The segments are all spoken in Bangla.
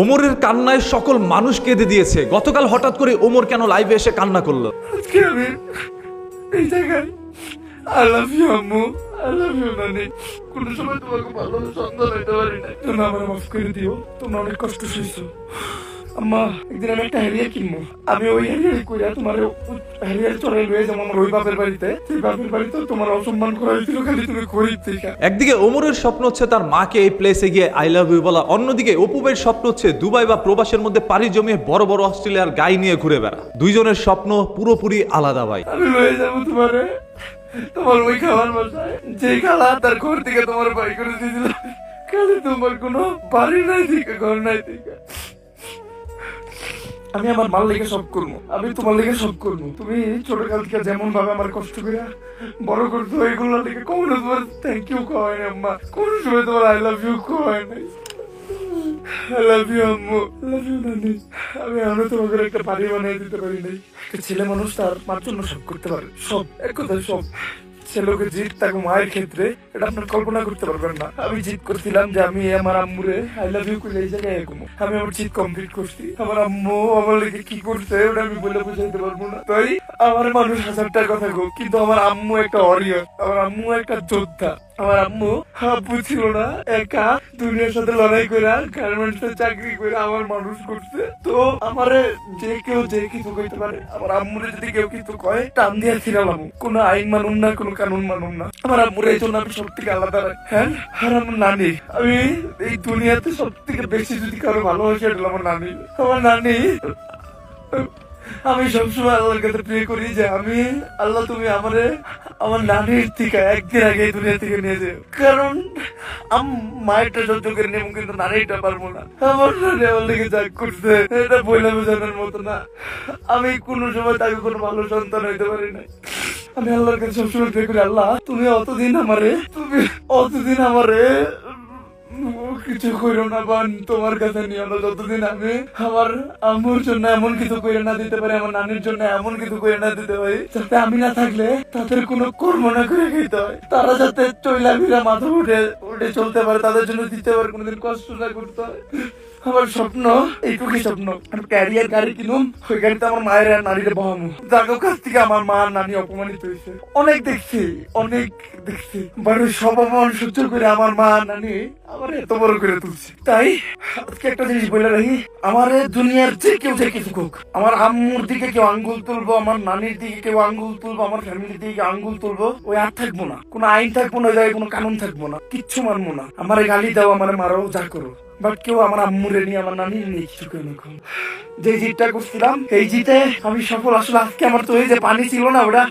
ওমরের কান্নায় সকল মানুষ কেঁদে দিয়েছে। গতকাল হঠাৎ করে ওমর কেন লাইভে এসে কান্না করল? আজকে আমি এই জায়গায় আই লাভ ইউ আম্মু। আই কোন সময় তোমাকে ভালো সন্তান হইতে পারি না তুমি আমার মাফ করে দিও। তোমরা অনেক কষ্ট সইছো আম্মা একদিন আমি একটা হ্যারিয়ার কিনবো আমি ওই হ্যারিয়ার কইরা তোমার হ্যারিয়ার চড়াই লয়ে যাব আমার ওই বাপের বাড়িতে সেই বাপের বাড়িতে তোমার অসম্মান করা হয়েছিল খালি তুমি গরিব থেকে একদিকে ওমরের স্বপ্ন হচ্ছে তার মাকে এই প্লেসে গিয়ে আই লাভ ইউ বলা। অন্যদিকে অপু ভাইয়ের স্বপ্ন হচ্ছে দুবাই বা প্রবাসের মধ্যে পাড়ি জমিয়ে বড় বড় অস্ট্রেলিয়ার গাই নিয়ে ঘুরে বেড়া। দুইজনের স্বপ্ন পুরোপুরি আলাদা ভাই। আমি লয়ে যাব তোমারে। তোমার ওই খাবার বাসায়। যে খালা তার ঘর থেকে তোমার বাই করে দিয়েছিল। খালি তোমার কোনো বাড়ি নাই থেকে ঘর নাই থেকে আমি আমার মাল লেগে সব করব। আমি তোমার লেগে সব করব। তুমি ছোট কাল থেকে যেমন ভাবে আমার কষ্ট করে বড় করতো এগুলো লেগে কখনো তোমার থ্যাংক ইউ খাওয়াই না আম্মা। কোন সময় তোমার আই লাভ ইউ খাওয়াই নাই। আই লাভ ইউ আম্মু। লাভ ইউ নানি। আমি এখনও তোমাকে একটা বাড়ি বানিয়ে দিতে পারি নাই। ছেলে মানুষ তার মার জন্য সব করতে পারে। সব এক কথায় সব। ছেলেকে জিত তাকে মায়ের ক্ষেত্রে, এটা আপনার কল্পনা করতে পারবেন না। আমি জিত করছিলাম যে আমি আমার আম্মুরে আই লাভ ইউ করে এই জায়গায় এরকম। আমি আমার জিত কমপ্লিট করছি। আমার আম্মু আমার কি করছে ওটা আমি বলে বুঝাইতে পারব না। তাই আমার মানুষ হাজারটার কথা গো কিন্তু আমার আম্মু একটা অরিয়র আমার আম্মু একটা যোদ্ধা। আমার আম্মু, আব্বু ছিল না, একা দুনিয়ার সাথে লড়াই করে গার্মেন্টস এ চাকরি করে আমার মানুষ করছে। তো আমারে যে কেউ যে কিছু কইতে পারে, আমার আম্মুরে যদি কেউ কিছু কয়, টান দিয়ে ছিলাম কোনো আইন মানুম না, কোনো কানুন মানুম না। আমার আম্মুরে এই জন্য আমি সব থেকে আলাদা হ্যাঁ আর আমার নানি, আমি এই দুনিয়াতে সব থেকে বেশি যদি কারও ভালোবাসি, এটা আমার নানি। আমার নানি, আমি সবসময় আল্লাহর কাছে প্রে করি যে, আমি, আল্লাহ তুমি আমারে আমার নানির থেকে একদিন আগে দুনিয়া থেকে নিয়ে যাও। কারণ, আম, মায়েরটা সহ্য করে নেব, কিন্তু নানিটা পারব না। আমার নানি আমার লেগে যা করছে, এটা বইলে বোঝানোর মতো না। আমি কোনো সময় তাকে কোনো ভালো সন্তান হইতে পারি না আমি আল্লাহর কাছে সবসময় করি, আল্লাহ, তুমি অতদিন আমারে, তুমি অতদিন আমারে কিছু করো না বান, তোমার কাছে নিয়ে আমরা যতদিন আমি আমার আম্মুর জন্য এমন কিছু করে না দিতে পারি, আমার নানির জন্য এমন কিছু করে না দিতে পারি, যাতে আমি না থাকলে তাদের কোনো কর্ম না করে খেতে হয়। তারা যাতে চৈলা ভিড়া মাথা উঠে উঠে চলতে পারে, তাদের জন্য দিতে পারে কোনোদিন কষ্ট না করতে হয়। আমার স্বপ্ন স্বপ্ন। আমি ক্যারিয়ার গাড়ি কিনুম ওই গাড়িতে আমার মায়ের আর বহামু কাছ থেকে আমার মা নানি অপমানিত হয়েছে। অনেক দেখছি অনেক দেখছি। বাড়ির সব অপমান সহ্য করে আমার মা নানি আমার এত বড় করে তুলছে। তাই, আজকে একটা জিনিস বলে রাখি। আমার দুনিয়ার যে কেউ যে কিছু আমার আম্মুর দিকে কেউ আঙ্গুল তুলবো, আমার নানির দিকে কেউ আঙ্গুল তুলবো, আমার ফ্যামিলির দিকে আঙ্গুল তুলবো, ওই আর থাকব না। কোনো আইন থাকব না জায়গায় কোনো কানুন থাকব না, কিচ্ছু মানবো না। আমার গালি দাও, আমার মারো, যা করো। বাট কেউ আমার আম্মুরে নিয়ে আমার নানির নিয়ে কিছু কেন যে জিতটা করছিলাম, এই জিতে আমি সফল। আসলে আজকে আমার তো এই যে পানি ছিল না ওটা,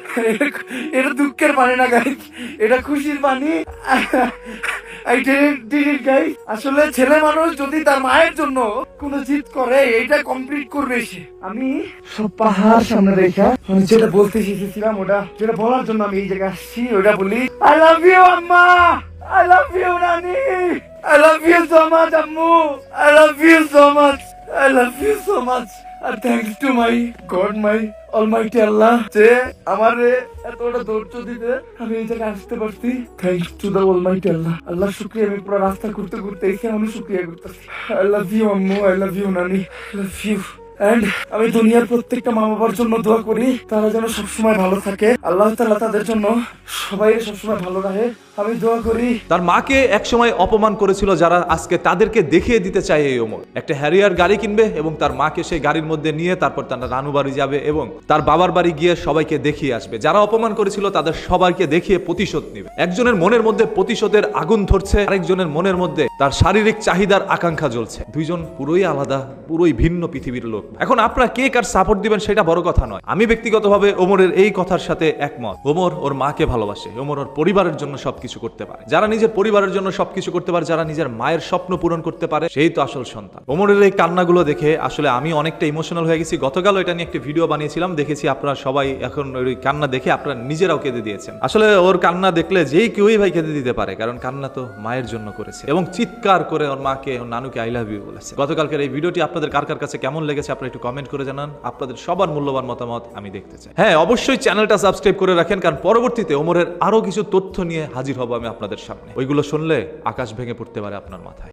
এটা- দুঃখের পানি না গাই এটা খুশির পানি. আসলে ছেলে মানুষ যদি তার মায়ের জন্য কোনো জিত করে এটা কমপ্লিট করবে সে। আমি সব পাহাড় সামনে রেখা যেটা বলতে শিখেছিলাম ওটা, যেটা বলার জন্য আমি এই জায়গায় আসছি, ওটা বলি আই লাভ ইউ আম্মা! আই লাভ ইউ নানি! I love you so much, Ammu. I love you so much. I love you so much. R thanks to my God my almighty Allah যে আমার এতটা ধৈর্য দিতে আমি এই জায়গায় আসতে পারছি thanks to the almighty Allah Allah শুক্রিয়া আমি পুরো রাস্তা ঘুরতে ঘুরতে এসে আমি শুক্রিয়া করতেছি আই লাভ ইউ আম্মু আই লাভ ইউ নানি আই লাভ ইউ And আমি দুনিয়ার প্রত্যেকটা মা বাবার জন্য দোয়া করি, তারা যেন সবসময় ভালো থাকে। আল্লাহ তাআলা তাদের জন্য সবাই সবসময় ভালো রাখে। আমি দোয়া করি। তার মাকে একসময় অপমান করেছিল যারা আজকে তাদেরকে দেখিয়ে দিতে চায় এই ওমর। একটা হ্যারিয়ার গাড়ি কিনবে এবং তার মাকে সেই গাড়ির মধ্যে নিয়ে তারপর তার নানু বাড়ি যাবে এবং তার বাবার বাড়ি গিয়ে সবাইকে দেখিয়ে আসবে। যারা অপমান করেছিল তাদের সবাইকে দেখিয়ে প্রতিশোধ নেবে। একজনের মনের মধ্যে প্রতিশোধের আগুন ধরছে, আরেকজনের মনের মধ্যে তার শারীরিক চাহিদার আকাঙ্ক্ষা জ্বলছে। দুইজন পুরোই আলাদা, পুরোই ভিন্ন পৃথিবীর লোক। এখন আপনারা কে কার সাপোর্ট দিবেন সেটা বড় কথা নয়। আমি ব্যক্তিগতভাবে ওমরের এই কথার সাথে একমত। ওমর ওর মাকে ভালোবাসে, ওমর ওর পরিবারের জন্য সবকিছু করতে পারে। যারা নিজের পরিবারের জন্য সবকিছু করতে পারে, যারা নিজের মায়ের স্বপ্ন পূরণ করতে পারে, সেই তো আসল সন্তান। ওমরের এই কান্নাগুলো দেখে আসলে আমি অনেকটা ইমোশনাল হয়ে গেছি। গতকাল এটা নিয়ে একটি ভিডিও বানিয়েছিলাম, দেখেছি আপনারা সবাই এখন ওই কান্না দেখে আপনারা নিজেরাও কেঁদে দিয়েছেন। আসলে ওর কান্না দেখলে যেই কেউই ভাই কেঁদে দিতে পারে, কারণ কান্না তো মায়ের জন্য করেছে। এবং চিৎকার করে ওর মাকে, ওর নানুকে আই লাভ ইউ বলেছে। গতকালকের এই ভিডিওটি আপনাদের কার কার কাছে কেমন লেগেছে আপনারা একটু কমেন্ট করে জানান। আপনাদের সবার মূল্যবান মতামত আমি দেখতে চাই। হ্যাঁ অবশ্যই চ্যানেলটা সাবস্ক্রাইব করে রাখেন, কারণ পরবর্তীতে ওমরের আরও কিছু তথ্য নিয়ে হাজির হব আমি আপনাদের সামনে। ওইগুলো শুনলে আকাশ ভেঙে পড়তে পারে আপনার মাথায়।